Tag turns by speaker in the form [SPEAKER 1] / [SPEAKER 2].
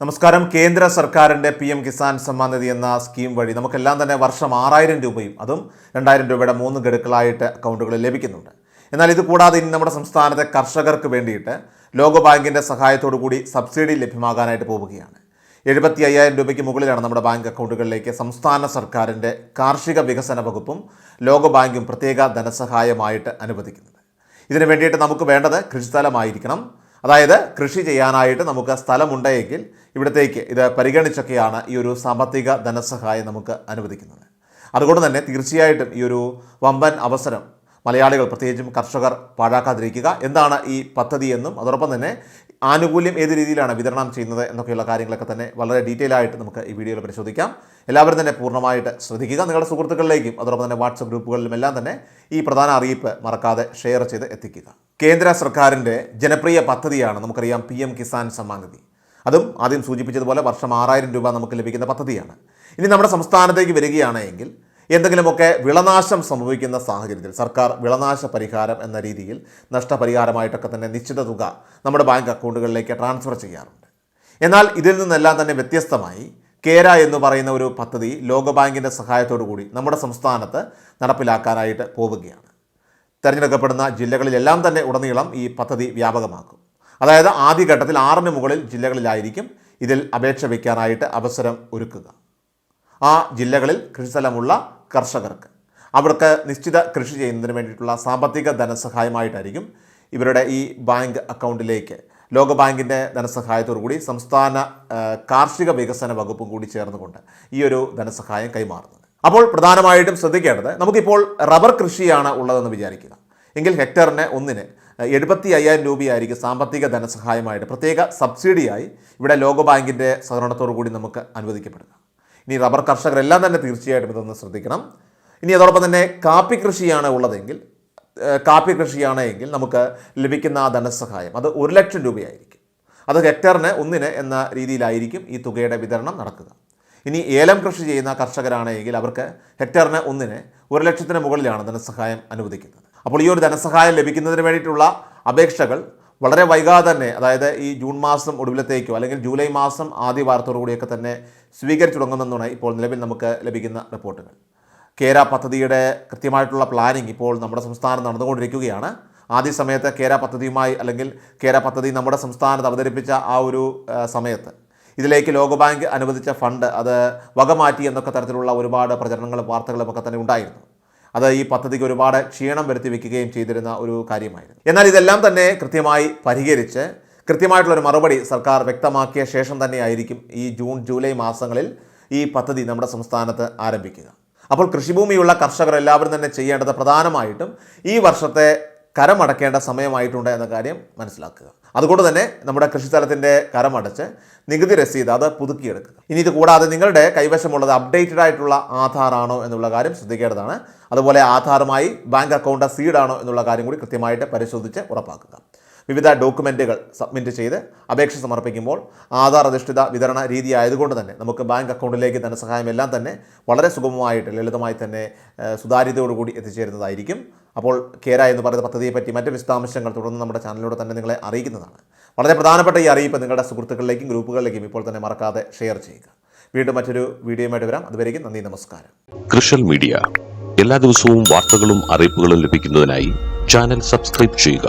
[SPEAKER 1] നമസ്കാരം. കേന്ദ്ര സർക്കാരിന്റെ പി എം കിസാൻ സമ്മാൻ നിധി എന്ന സ്കീം വഴി നമുക്കെല്ലാം തന്നെ വർഷം ആറായിരം രൂപയും അതും രണ്ടായിരം രൂപയുടെ മൂന്ന് ഗഡുക്കളായിട്ട് അക്കൗണ്ടുകളിൽ ലഭിക്കുന്നുണ്ട്. എന്നാൽ ഇത് കൂടാതെ ഇനി നമ്മുടെ സംസ്ഥാനത്തെ കർഷകർക്ക് വേണ്ടിയിട്ട് ലോകബാങ്കിന്റെ സഹായത്തോടു കൂടി സബ്സിഡി ലഭ്യമാകാനായിട്ട് പോവുകയാണ്. എഴുപത്തി അയ്യായിരം രൂപയ്ക്ക് മുകളിലാണ് നമ്മുടെ ബാങ്ക് അക്കൗണ്ടുകളിലേക്ക് സംസ്ഥാന സർക്കാരിന്റെ കാർഷിക വികസന വകുപ്പും ലോകബാങ്കും പ്രത്യേക ധനസഹായമായിട്ട് അനുവദിക്കുന്നത്. ഇതിനു വേണ്ടിയിട്ട് നമുക്ക് വേണ്ടത് കൃഷിസ്ഥലമായിരിക്കണം അതായത് കൃഷി ചെയ്യാനായിട്ട് നമുക്ക് സ്ഥലമുണ്ടെങ്കിൽ ഇവിടത്തേക്ക് ഇത് പരിഗണിച്ചൊക്കെയാണ് ഈ ഒരു സാമ്പത്തിക ധനസഹായം നമുക്ക് അനുവദിക്കുന്നത്. അതുകൊണ്ട് തന്നെ തീർച്ചയായിട്ടും ഈ ഒരു വമ്പൻ അവസരം മലയാളികൾ പ്രത്യേകിച്ചും കർഷകർ പാഴാക്കാതിരിക്കുക എന്താണ് ഈ പദ്ധതി എന്നും അതോടൊപ്പം തന്നെ ആനുകൂല്യം ഏത് രീതിയിലാണ് വിതരണം ചെയ്യുന്നത് എന്നൊക്കെയുള്ള കാര്യങ്ങളൊക്കെ തന്നെ വളരെ ഡീറ്റെയിൽ ആയിട്ട് നമുക്ക് ഈ വീഡിയോയിൽ പരിശോധിക്കാം. എല്ലാവരും തന്നെ പൂർണമായിട്ട് ശ്രദ്ധിക്കുക. നിങ്ങളുടെ സുഹൃത്തുക്കളിലേക്കും അതോടൊപ്പം തന്നെ വാട്സപ്പ് ഗ്രൂപ്പുകളിലും എല്ലാം തന്നെ ഈ പ്രധാന അറിയിപ്പ് മറക്കാതെ ഷെയർ ചെയ്ത് എത്തിക്കുക. കേന്ദ്ര സർക്കാരിന്റെ ജനപ്രിയ പദ്ധതിയാണ് നമുക്കറിയാം പി എം കിസാൻ സമ്മാൻ നിധി. അതും ആദ്യം സൂചിപ്പിച്ചതുപോലെ വർഷം ആറായിരം രൂപ നമുക്ക് ലഭിക്കുന്ന പദ്ധതിയാണ്. ഇനി നമ്മുടെ സംസ്ഥാനത്തേക്ക് വരികയാണെങ്കിൽ എന്തെങ്കിലുമൊക്കെ വിളനാശം സംഭവിക്കുന്ന സാഹചര്യത്തിൽ സർക്കാർ വിളനാശ പരിഹാരം എന്ന രീതിയിൽ നഷ്ടപരിഹാരമായിട്ടൊക്കെ തന്നെ നിശ്ചിത തുക നമ്മുടെ ബാങ്ക് അക്കൗണ്ടുകളിലേക്ക് ട്രാൻസ്ഫർ ചെയ്യാറുണ്ട്. എന്നാൽ ഇതിൽ നിന്നെല്ലാം തന്നെ വ്യത്യസ്തമായി കേര എന്ന് പറയുന്ന ഒരു പദ്ധതി ലോകബാങ്കിന്റെ സഹായത്തോടു കൂടി നമ്മുടെ സംസ്ഥാനത്ത് നടപ്പിലാക്കാനായിട്ട് പോവുകയാണ്. തിരഞ്ഞെടുക്കപ്പെടുന്ന ജില്ലകളിലെല്ലാം തന്നെ ഉടനീളം ഈ പദ്ധതി വ്യാപകമാക്കും. അതായത് ആദ്യഘട്ടത്തിൽ ആറിന് മുകളിൽ ജില്ലകളിലായിരിക്കും ഇതിൽ അപേക്ഷ വയ്ക്കാനായിട്ട് അവസരം ഒരുക്കുക. ആ ജില്ലകളിൽ കൃഷിസ്ഥലമുള്ള കർഷകർക്ക് അവർക്ക് നിശ്ചിത കൃഷി ചെയ്യുന്നതിന് വേണ്ടിയിട്ടുള്ള സാമ്പത്തിക ധനസഹായമായിട്ടായിരിക്കും ഇവരുടെ ഈ ബാങ്ക് അക്കൗണ്ടിലേക്ക് ലോകബാങ്കിന്റെ ധനസഹായത്തോടു കൂടി സംസ്ഥാന കാർഷിക വികസന വകുപ്പും കൂടി ചേർന്നുകൊണ്ട് ഈ ഒരു ധനസഹായം കൈമാറുന്നത്. അപ്പോൾ പ്രധാനമായിട്ടും ശ്രദ്ധിക്കേണ്ടത് നമുക്കിപ്പോൾ റബ്ബർ കൃഷിയാണ് ഉള്ളതെന്ന് വിചാരിക്കുക. എങ്കിൽ ഹെക്ടറിന് ഒന്നിന് എഴുപത്തി അയ്യായിരം രൂപയായിരിക്കും സാമ്പത്തിക ധനസഹായമായിട്ട് പ്രത്യേക സബ്സിഡിയായി ഇവിടെ ലോകബാങ്കിന്റെ സഹകരണത്തോടു കൂടി നമുക്ക് അനുവദിക്കപ്പെടുക. ഇനി റബ്ബർ കർഷകരെല്ലാം തന്നെ തീർച്ചയായിട്ടും ഇതൊന്ന് ശ്രദ്ധിക്കണം. ഇനി അതോടൊപ്പം തന്നെ കാപ്പി കൃഷിയാണ് ഉള്ളതെങ്കിൽ കാപ്പി കൃഷിയാണ് എങ്കിൽ നമുക്ക് ലഭിക്കുന്ന ആ ധനസഹായം അത് ഒരു ലക്ഷം രൂപയായിരിക്കും. അത് ഹെക്ടറിന് ഒന്നിന് എന്ന രീതിയിലായിരിക്കും ഈ തുകയുടെ വിതരണം നടക്കുക. ഇനി ഏലം കൃഷി ചെയ്യുന്ന കർഷകരാണെങ്കിൽ അവർക്ക് ഹെക്ടറിന് ഒന്നിന് ഒരു ലക്ഷത്തിന് മുകളിലാണ് ധനസഹായം അനുവദിക്കുന്നത്. അപ്പോൾ ഈ ഒരു ധനസഹായം ലഭിക്കുന്നതിന് വേണ്ടിയിട്ടുള്ള അപേക്ഷകൾ വളരെ വൈകാതെ തന്നെ അതായത് ഈ ജൂൺ മാസം ഒടുവിലത്തേക്കോ അല്ലെങ്കിൽ ജൂലൈ മാസം ആദ്യ വാർത്തയോടുകൂടിയൊക്കെ തന്നെ സ്വീകരിച്ചു തുടങ്ങുമെന്നാണ് ഇപ്പോൾ നിലവിൽ നമുക്ക് ലഭിക്കുന്ന റിപ്പോർട്ടുകൾ. കേര പദ്ധതിയുടെ കൃത്യമായിട്ടുള്ള പ്ലാനിംഗ് ഇപ്പോൾ നമ്മുടെ സംസ്ഥാനം നടന്നുകൊണ്ടിരിക്കുകയാണ്. ആദ്യ സമയത്ത് കേര പദ്ധതിയുമായി അല്ലെങ്കിൽ കേര പദ്ധതി നമ്മുടെ സംസ്ഥാനത്ത് അവതരിപ്പിച്ച ആ ഒരു സമയത്ത് ഇതിലേക്ക് ലോകബാങ്ക് അനുവദിച്ച ഫണ്ട് അത് വകമാറ്റി എന്നൊക്കെ തരത്തിലുള്ള ഒരുപാട് പ്രചരണങ്ങളും വാർത്തകളും ഒക്കെ തന്നെ ഉണ്ടായിരുന്നു. അത് ഈ പദ്ധതിക്ക് ഒരുപാട് ക്ഷീണം വരുത്തി വെക്കുകയും ചെയ്തിരുന്ന ഒരു കാര്യമായിരുന്നു. എന്നാൽ ഇതെല്ലാം തന്നെ കൃത്യമായി പരിഹരിച്ച് കൃത്യമായിട്ടുള്ളൊരു മറുപടി സർക്കാർ വ്യക്തമാക്കിയ ശേഷം തന്നെയായിരിക്കും ഈ ജൂൺ ജൂലൈ മാസങ്ങളിൽ ഈ പദ്ധതി നമ്മുടെ സംസ്ഥാനത്ത് ആരംഭിക്കുക. അപ്പോൾ കൃഷിഭൂമിയുള്ള കർഷകർ എല്ലാവരും തന്നെ ചെയ്യേണ്ടത് പ്രധാനമായിട്ടും ഈ വർഷത്തെ കരമടക്കേണ്ട സമയമായിട്ടുണ്ട് എന്ന കാര്യം മനസ്സിലാക്കുക. അതുകൊണ്ട് തന്നെ നമ്മുടെ കൃഷിസ്ഥലത്തിന്റെ കരമടച്ച് നികുതി രസീത് അത് പുതുക്കിയെടുക്കുക. ഇനി ഇത് കൂടാതെ നിങ്ങളുടെ കൈവശമുള്ളത് അപ്ഡേറ്റഡ് ആയിട്ടുള്ള ആധാർ ആണോ എന്നുള്ള കാര്യം ശ്രദ്ധിക്കേണ്ടതാണ്. അതുപോലെ ആധാറുമായി ബാങ്ക് അക്കൗണ്ട് സീഡാണോ എന്നുള്ള കാര്യം കൂടി കൃത്യമായിട്ട് പരിശോധിച്ച് ഉറപ്പാക്കുക. വിവിധ ഡോക്യുമെന്റുകൾ സബ്മിറ്റ് ചെയ്ത് അപേക്ഷ സമർപ്പിക്കുമ്പോൾ ആധാർ അധിഷ്ഠിത വിതരണ രീതി ആയതുകൊണ്ട് തന്നെ നമുക്ക് ബാങ്ക് അക്കൗണ്ടിലേക്ക് ധനസഹായം എല്ലാം തന്നെ വളരെ സുഗമമായിട്ട് ലളിതമായി തന്നെ സുതാര്യതയോടുകൂടി എത്തിച്ചേരുന്നതായിരിക്കും. അപ്പോൾ കേര എന്ന് പറയുന്ന പദ്ധതിയെപ്പറ്റി മറ്റ് വിശദാംശങ്ങൾ തുടർന്ന് നമ്മുടെ ചാനലിലൂടെ തന്നെ നിങ്ങളെ അറിയിക്കുന്നതാണ്. വളരെ പ്രധാനപ്പെട്ട ഈ അറിയിപ്പ് നിങ്ങളുടെ സുഹൃത്തുക്കളിലേക്കും ഗ്രൂപ്പുകളിലേക്കും ഇപ്പോൾ തന്നെ മറക്കാതെ ഷെയർ ചെയ്യുക. വീണ്ടും മറ്റൊരു വീഡിയോയുമായിട്ട് വരാം. അതുവരേക്കും നന്ദി നമസ്കാരം.
[SPEAKER 2] കൃഷൽ മീഡിയ. എല്ലാ ദിവസവും വാർത്തകളും അറിയിപ്പുകളും ലഭിക്കുന്നതിനായി ചാനൽ സബ്സ്ക്രൈബ് ചെയ്യുക.